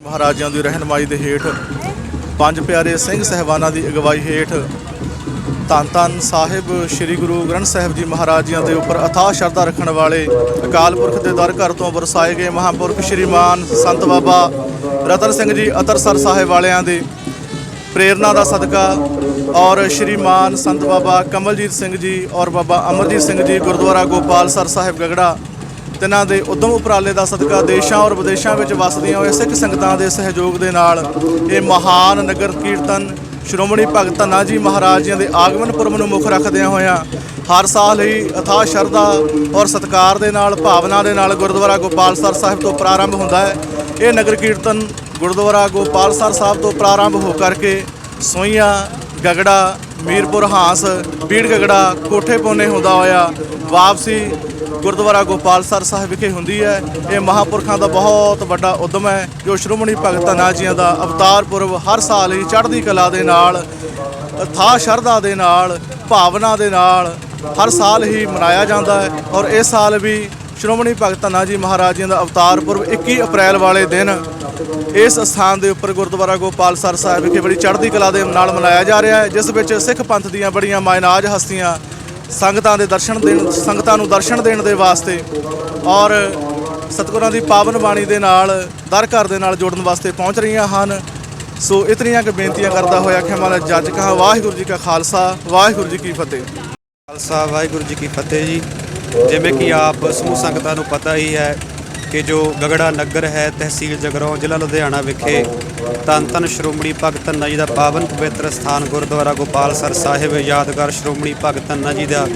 ਮਹਾਰਾਜਿਆਂ ਦੀ ਰਹਿਨਮਾਈ ਦੇ ਹੇਠ ਪੰਜ ਪਿਆਰੇ ਸਿੰਘ ਸਹਿਬਾਨਾਂ ਦੀ ਅਗਵਾਈ ਹੇਠ ਧੰਨ ਧੰਨ ਸਾਹਿਬ ਸ੍ਰੀ ਗੁਰੂ ਗ੍ਰੰਥ ਸਾਹਿਬ ਜੀ ਮਹਾਰਾਜ ਜੀਆਂ ਦੇ ਉੱਪਰ ਅਥਾਹ ਸ਼ਰਧਾ ਰੱਖਣ ਵਾਲੇ ਅਕਾਲ ਪੁਰਖ ਦੇ ਦਰ ਘਰ ਤੋਂ ਵਰਸਾਏ ਗਏ ਮਹਾਂਪੁਰਖ ਸ਼੍ਰੀਮਾਨ ਸੰਤ ਬਾਬਾ ਰਤਨ ਸਿੰਘ ਜੀ ਅਤਰਸਰ ਸਾਹਿਬ ਵਾਲਿਆਂ ਦੇ ਪ੍ਰੇਰਣਾ ਦਾ ਸਦਕਾ ਔਰ ਸ਼੍ਰੀਮਾਨ ਸੰਤ ਬਾਬਾ ਕਮਲਜੀਤ ਸਿੰਘ ਜੀ ਔਰ ਬਾਬਾ ਅਮਰਜੀਤ ਸਿੰਘ ਜੀ, ਗੁਰਦੁਆਰਾ ਗੋਪਾਲ ਸਰ ਸਾਹਿਬ ਗਗੜਾ, ਤਿਨਾਂ ਦੇ ਉਦਮ ਉਪਰਾਲੇ ਦਾ ਸਦਕਾ ਦੇਸ਼ਾਂ ਔਰ ਵਿਦੇਸ਼ਾਂ ਵਿੱਚ ਵਸਦੀਆਂ ਹੋਏ ਸਿੱਖ ਸੰਗਤਾਂ ਦੇ ਸਹਿਯੋਗ ਦੇ ਨਾਲ ਇਹ ਮਹਾਨ ਨਗਰ ਕੀਰਤਨ ਸ਼੍ਰੋਮਣੀ ਭਗਤ ਧੰਨਾ ਜੀ ਮਹਾਰਾਜ ਜੀਆਂ ਦੇ ਆਗਮਨ ਪੁਰਬ ਨੂੰ ਮੁੱਖ ਰੱਖਦਿਆਂ ਹੋਇਆਂ ਹਰ ਸਾਲ ਹੀ ਅਥਾ ਸ਼ਰਧਾ ਔਰ ਸਤਿਕਾਰ ਦੇ ਨਾਲ, ਭਾਵਨਾ ਦੇ ਨਾਲ ਗੁਰਦੁਆਰਾ ਗੋਪਾਲ ਗੋਪਾਲਸਰ ਸਾਹਿਬ ਤੋਂ ਪ੍ਰਾਰੰਭ ਹੁੰਦਾ ਹੈ। ਇਹ ਨਗਰ ਕੀਰਤਨ ਗੁਰਦੁਆਰਾ ਗੋਪਾਲਸਰ ਸਾਹਿਬ ਤੋਂ ਪ੍ਰਾਰੰਭ ਹੋ ਕਰਕੇ ਸੋਈਆਂ ਗਗੜਾ, ਮੀਰਪੁਰ, ਹਾਂਸ, ਬੀੜ ਗਗੜਾ, ਕੋਠੇ ਪੋਨੇ ਹੁੰਦਾ ਹੋਇਆ ਵਾਪਸੀ ਗੁਰਦੁਆਰਾ ਗੋਪਾਲਸਰ ਸਾਹਿਬ ਵਿਖੇ ਹੁੰਦੀ ਹੈ। ਇਹ ਮਹਾਪੁਰਖਾਂ ਦਾ ਬਹੁਤ ਵੱਡਾ ਉਦਮ ਹੈ। ਜੋ ਸ਼੍ਰੋਮਣੀ ਭਗਤ ਧੰਨਾ ਜੀਆਂ ਦਾ ਅਵਤਾਰ ਪੁਰਬ ਹਰ ਸਾਲ ਹੀ ਚੜ੍ਹਦੀ ਕਲਾ ਦੇ ਨਾਲ, ਥਾ ਸ਼ਰਧਾ ਦੇ ਨਾਲ, ਭਾਵਨਾ ਦੇ ਨਾਲ ਹਰ ਸਾਲ ਹੀ ਮਨਾਇਆ ਜਾਂਦਾ ਹੈ। ਔਰ ਇਸ ਸਾਲ ਵੀ ਸ਼੍ਰੋਮਣੀ ਭਗਤ ਧੰਨਾ ਜੀ ਮਹਾਰਾਜ ਜੀ ਦਾ ਅਵਤਾਰ ਪੁਰਬ 21 ਅਪ੍ਰੈਲ ਵਾਲੇ ਦਿਨ ਇਸ ਸਥਾਨ ਦੇ ਉੱਪਰ ਗੁਰਦੁਆਰਾ ਗੋਪਾਲਸਰ ਸਾਹਿਬ ਵਿਖੇ ਬੜੀ ਚੜ੍ਹਦੀ ਕਲਾ ਦੇ ਨਾਲ ਮਨਾਇਆ ਜਾ ਰਿਹਾ ਹੈ, ਜਿਸ ਵਿੱਚ ਸਿੱਖ ਪੰਥ ਦੀਆਂ ਬੜੀਆਂ ਮਾਇਨਾਜ ਹਸਤੀਆਂ ਸੰਗਤਾਂ ਦੇ ਦਰਸ਼ਨ ਦੇਣ, ਸੰਗਤਾਂ ਨੂੰ ਦਰਸ਼ਨ ਦੇਣ ਦੇ ਵਾਸਤੇ ਔਰ ਸਤਿਗੁਰਾਂ ਦੀ ਪਾਵਨ ਬਾਣੀ ਦੇ ਨਾਲ, ਦਰ ਘਰ ਦੇ ਨਾਲ ਜੋੜਨ ਵਾਸਤੇ ਪਹੁੰਚ ਰਹੀਆਂ ਹਨ। ਸੋ ਇਤਨੀਆਂ ਕਿ ਬੇਨਤੀਆਂ ਕਰਦਾ ਹੋਇਆ ਕਿ ਹਮਾਰਾ ਜੱਜ ਕਹਾ ਵਾਹਿਗੁਰੂ ਜੀ ਕਾ ਖਾਲਸਾ, ਵਾਹਿਗੁਰੂ ਜੀ ਕੀ ਫਤਿਹ। ਖਾਲਸਾ, ਵਾਹਿਗੁਰੂ ਜੀ ਕੀ ਫਤਿਹ ਜੀ। ਜਿਵੇਂ ਕਿ ਆਪ ਸਮੂਹ ਸੰਗਤਾਂ ਨੂੰ ਪਤਾ ਹੀ ਹੈ ਕਿ ਜੋ ਗਗੜਾ ਨਗਰ ਹੈ, ਤਹਿਸੀਲ ਜਗਰਾਉਂ ਜ਼ਿਲ੍ਹਾ ਲੁਧਿਆਣਾ ਵਿਖੇ ਧੰਨ ਧੰਨ ਸ਼੍ਰੋਮਣੀ ਭਗਤ ਧੰਨਾ ਜੀ ਦਾ ਪਾਵਨ ਪਵਿੱਤਰ ਸਥਾਨ ਗੁਰਦੁਆਰਾ ਗੋਪਾਲ ਸਰ ਸਾਹਿਬ ਯਾਦਗਾਰ ਸ਼੍ਰੋਮਣੀ ਭਗਤ ਧੰਨਾ ਜੀ ਦਾ।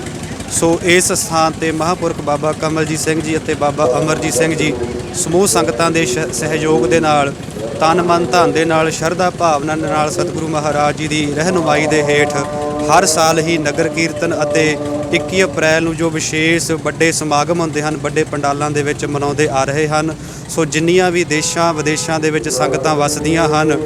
ਸੋ ਇਸ ਸਥਾਨ ਤੇ ਮਹਾਂਪੁਰਖ ਬਾਬਾ ਕਮਲਜੀਤ ਸਿੰਘ ਜੀ ਅਤੇ ਬਾਬਾ ਅਮਰਜੀਤ ਸਿੰਘ ਜੀ ਸਮੂਹ ਸੰਗਤਾਂ ਦੇ ਸਹਿਯੋਗ ਦੇ ਨਾਲ, ਤਨ ਮਨ ਧਨ ਦੇ ਨਾਲ, ਸ਼ਰਧਾ ਭਾਵਨਾ ਦੇ ਨਾਲ ਸਤਿਗੁਰੂ ਮਹਾਰਾਜ ਜੀ ਦੀ ਰਹਿਨੁਮਾਈ ਦੇ ਹੇਠ ਹਰ ਸਾਲ ਹੀ ਨਗਰ ਕੀਰਤਨ ਅਤੇ 21 ਅਪ੍ਰੈਲ ਨੂੰ ਜੋ ਵਿਸ਼ੇਸ਼ ਵੱਡੇ ਸਮਾਗਮ ਹੁੰਦੇ ਹਨ, ਵੱਡੇ ਪੰਡਾਲਾਂ ਦੇ ਵਿੱਚ ਮਨਾਉਂਦੇ ਆ ਰਹੇ ਹਨ। ਸੋ ਜਿੰਨੀਆਂ ਵੀ ਦੇਸ਼ਾਂ ਵਿਦੇਸ਼ਾਂ ਦੇ ਵਿੱਚ ਸੰਗਤਾਂ ਵਸਦੀਆਂ ਹਨ,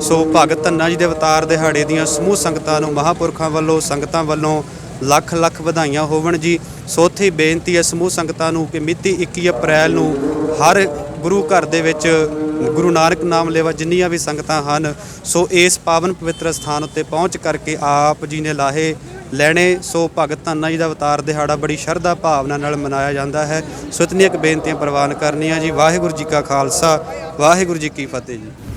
ਸੋ ਭਗਤ ਧੰਨਾ ਜੀ ਦੇ ਅਵਤਾਰ ਦਿਹਾੜੇ ਦੀਆਂ ਸਮੂਹ ਸੰਗਤਾਂ ਨੂੰ ਮਹਾਪੁਰਖਾਂ ਵੱਲੋਂ ਸੰਗਤਾਂ ਵੱਲੋਂ ਲੱਖ ਲੱਖ ਵਧਾਈਆਂ ਹੋਵਣ ਜੀ। ਸੋ ਉੱਥੇ ਬੇਨਤੀ ਹੈ ਸਮੂਹ ਸੰਗਤਾਂ ਨੂੰ ਕਿ ਮਿਤੀ 21 ਅਪ੍ਰੈਲ ਨੂੰ ਹਰ ਗੁਰੂ ਘਰ ਦੇ ਵਿੱਚ ਗੁਰੂ ਨਾਨਕ ਨਾਮ ਲੈਵਾ ਜਿੰਨੀਆਂ ਵੀ ਸੰਗਤਾਂ ਹਨ, ਸੋ ਇਸ ਪਾਵਨ ਪਵਿੱਤਰ ਸਥਾਨ ਉੱਤੇ ਪਹੁੰਚ ਕਰਕੇ ਆਪ ਜੀ ਨੇ ਲਾਹੇ ਲੈਣੇ। ਸੋ ਭਗਤ ਧੰਨਾ ਜੀ ਦਾ ਅਵਤਾਰ ਦਿਹਾੜਾ ਬੜੀ ਸ਼ਰਧਾ ਭਾਵਨਾ ਨਾਲ ਮਨਾਇਆ ਜਾਂਦਾ ਹੈ। ਸੋ ਇਤਨੀਆਂ ਕੁ ਬੇਨਤੀਆਂ ਪ੍ਰਵਾਨ ਕਰਨੀਆਂ ਜੀ। ਵਾਹਿਗੁਰੂ ਜੀ ਕਾ ਖਾਲਸਾ। ਵਾਹਿਗੁਰੂ ਜੀ ਕੀ ਫਤਿਹ ਜੀ।